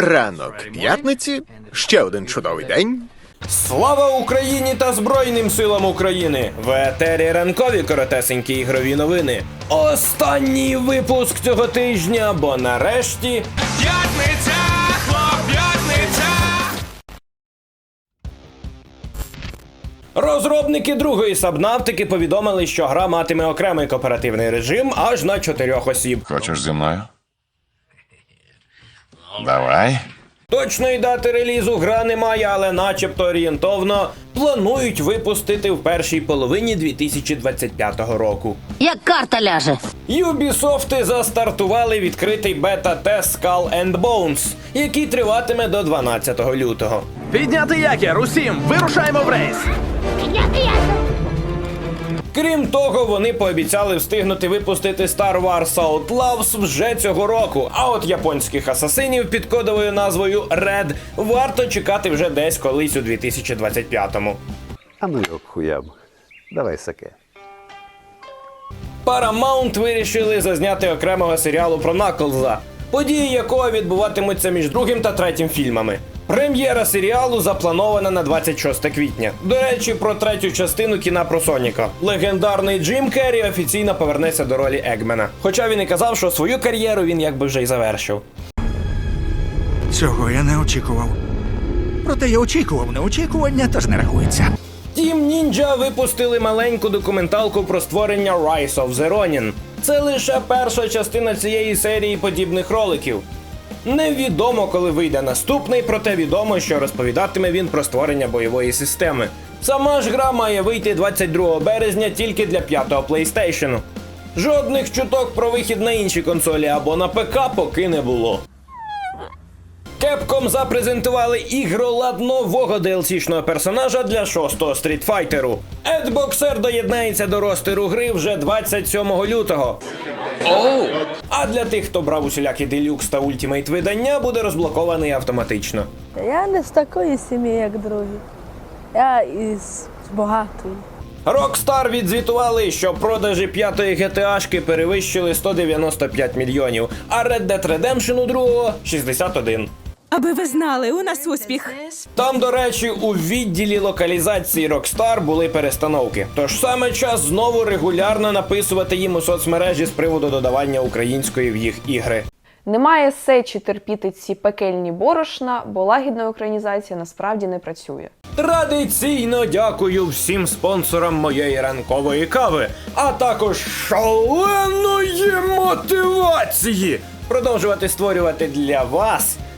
Ранок п'ятниці, ще один чудовий день. Слава Україні та Збройним силам України! В етері ранкові коротесенькі ігрові новини. Останній випуск цього тижня, бо нарешті П'ятниця, розробники другої сабнавтики повідомили, що гра матиме окремий кооперативний режим аж на чотирьох осіб. Хочеш зі мною? Давай. Точної дати релізу гра немає, але начебто орієнтовно планують випустити в першій половині 2025 року. Як карта ляже. Юбісофти застартували відкритий бета-тест Skull and Bones, який триватиме до 12 лютого. Підняти якір, усім, вирушаємо в рейс! Крім того, вони пообіцяли встигнути випустити Star Wars Outlaws вже цього року. А от японських асасинів під кодовою назвою Red варто чекати вже десь колись у 2025-му. А ну його хуям. Давай саке. Paramount вирішили зазняти окремого серіалу про Наклза, події якого відбуватимуться між другим та третім фільмами. Прем'єра серіалу запланована на 26 квітня. До речі, про третю частину кіна про Соніка. Легендарний Джим Керрі офіційно повернеться до ролі Егмена. Хоча він і казав, що свою кар'єру він якби вже й завершив. Цього я не очікував. Проте я очікував неочікування, тож не рахується. Team Ninja випустили маленьку документалку про створення Rise of the Ronin. Це лише перша частина цієї серії подібних роликів. Невідомо, коли вийде наступний, проте відомо, що розповідатиме він про створення бойової системи. Сама ж гра має вийти 22 березня тільки для п'ятого PlayStation. Жодних чуток про вихід на інші консолі або на ПК поки не було. Capcom запрезентували ігролад нового DLC-шного персонажа для шостого стрітфайтеру. Ед Боксер доєднається до ростеру гри вже 27 лютого. А для тих, хто брав усілякі делюкс та ультімейт видання, буде розблокований автоматично. Я не з такої сім'ї, як другі. Я із багатої. Rockstar відзвітували, що продажі п'ятої GTA-шки перевищили 195 мільйонів, а Red Dead Redemption у другого 61. Аби ви знали, у нас успіх. Там, до речі, у відділі локалізації Rockstar були перестановки. Тож саме час знову регулярно написувати їм у соцмережі з приводу додавання української в їх ігри. Немає сечі терпіти ці пекельні борошна, бо лагідна українізація насправді не працює. Традиційно дякую всім спонсорам моєї ранкової кави, а також шаленої мотивації продовжувати створювати для вас